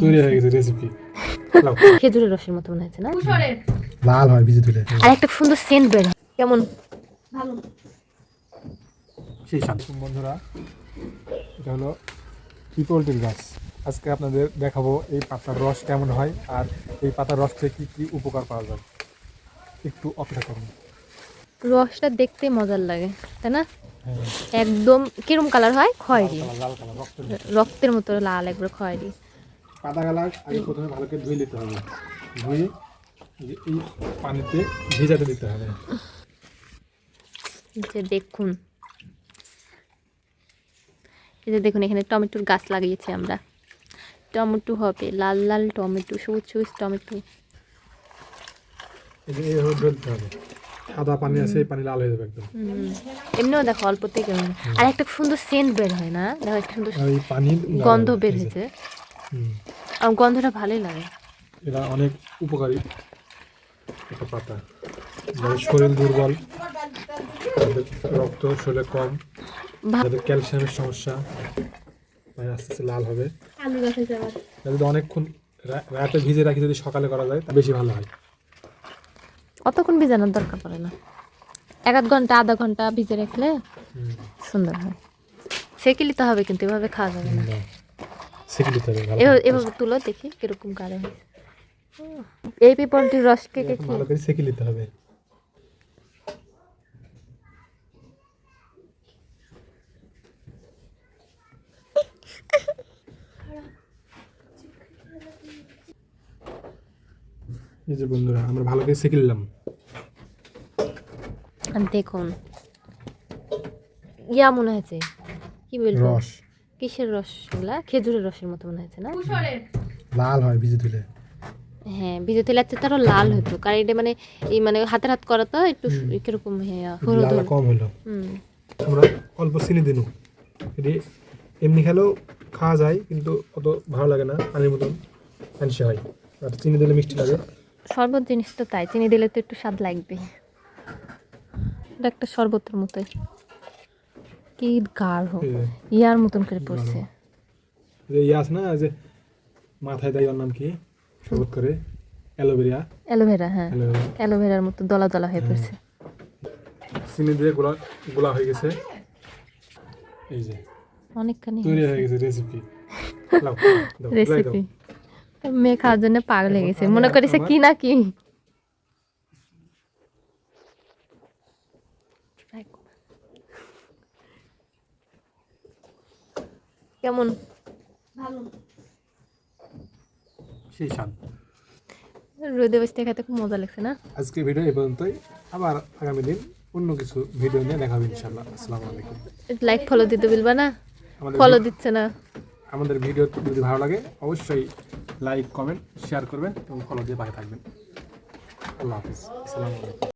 তৈরি হয়ে গেছে রেসিপি খেজুরের রসের মতো মনে হচ্ছে না? লাল হয় ভিজে তুলে আর একটা সুন্দর সেন্ট বের। কেমন? সেই শান্ত বন্ধুরা এটা হলো পিপলটির গাছ। আজকে আপনাদের দেখাবো এই পাতার রস কেমন হয় আর এই পাতার রস থেকে কী কী উপকার পাওয়া যায়। একটু অপেক্ষা করুন। রসটা দেখতে মজার লাগে তাই না? হ্যাঁ। একদম কিরম কালার হয়? খয়েরি। লাল লাল রক্তের মতো। রক্তের মতো লাল একবার খয়েরি। পাতা গালা আগে প্রথমে ভালো করে ধুয়ে নিতে হবে। ধুয়ে এই যে পানিতে ভেজাতে দিতে হবে। যে দেখুন। এই যে দেখুন এখানে টমেটোর গাছ লাগিয়েছি আমরা। টমেটো হবে লাল লাল টমেটো সবুজ সবুজ টমেটো। এই যে এইভাবে ঢেলতে হবে। সাদা পানি আছে পানি লাল হয়ে যাবে একদম। এমনিও দেখো অল্প থেকে আর একটা সুন্দর সেন্ট বের হয় না? দেখো একটা সুন্দর পানির গন্ধ বের হয়েছে। হুম। আর গন্ধটা ভালোই লাগে। এরা অনেক উপকারী। একটা পাতা। যাদের শরীর দুর্বল। যাদের রক্ত শরীরে কম। যাদের ক্যালসিয়ামের সমস্যা। মানে আস্তে আস্তে লাল হবে। আলু গাছে যাওয়ার যদি অনেকক্ষণ রাতে ভিজে রাখি যদি সকালে করা যায় তা বেশি ভালো হয়। অতক্ষণ ভিজানোর দরকার পড়ে না। এক আধ ঘণ্টা আধা ঘণ্টা ভিজে রাখলে সুন্দর হয়। সেকে নিতে হবে কিন্তু এভাবে খাওয়া যাবে না। এভাবে তুলো দেখি কীরকম এই পিপলটির রস কে কে ভালো করে সেঁকে নিতে হবে। এই যে বন্ধুরা আমরা ভালো করে সেঁকে নিলাম। দেখুন। ইয়া মনে হয়েছে। কি বলব? রস। কিসের রস এগুলা? খেজুরের রসের মতো মনে হয়েছে না? লাল হয় ভিজে তুলে। হ্যাঁ ভিজে তেলে আছে তারও লাল হতো। কারণ এটা মানে এই মানে হাতের হাত করা তো একটু কীরকম হ্যাঁ। কম হলো। আমরা অল্প চিনি দিনু। এটি এমনি খেলেও খাওয়া যায় কিন্তু অত ভালো লাগে না পানির মতন আনসে হয়। আর চিনি দিলে মিষ্টি লাগে। শরবত জিনিস তো তাই চিনি দিলে তো একটু স্বাদ লাগবে। এটা একটা শরবতের মতোই। কি গাঢ় ইয়ার মতন করে পড়ছে। যে ইয়ে আছে না যে মাথায় দেয় ওর নাম কি? শরবত করে। অ্যালোভেরিয়া অ্যালোভেরা হ্যাঁ। অ্যালোভেরার মতো দলা দলা হয়ে পড়ছে। চিনি দিয়ে গোলা গোলা হয়ে গেছে। এই যে। অনেকখানি তৈরি হয়ে গেছে রেসিপি রেসিপি মেয়ে খাওয়ার জন্য পাগল হয়ে গেছে। মনে করেছে কি না কি? কেমন? সেই স্বাদ। রোদে বসতে খেতে খুব মজা লাগছে না? আজকে ভিডিও এই পর্যন্তই। আবার আগামী দিন অন্য কিছু ভিডিও নিয়ে দেখাবো ইনশাল্লাহ আসসালামু আলাইকুম। লাইক ফলো দিতে বলবা না। ফলো দিচ্ছে না। আমাদের ভিডিও যদি ভালো লাগে অবশ্যই লাইক কমেন্ট শেয়ার করবেন এবং ফলো দিয়ে পাশে থাকবেন। আল্লাহ হাফিজ। আসসালামু আলাইকুম।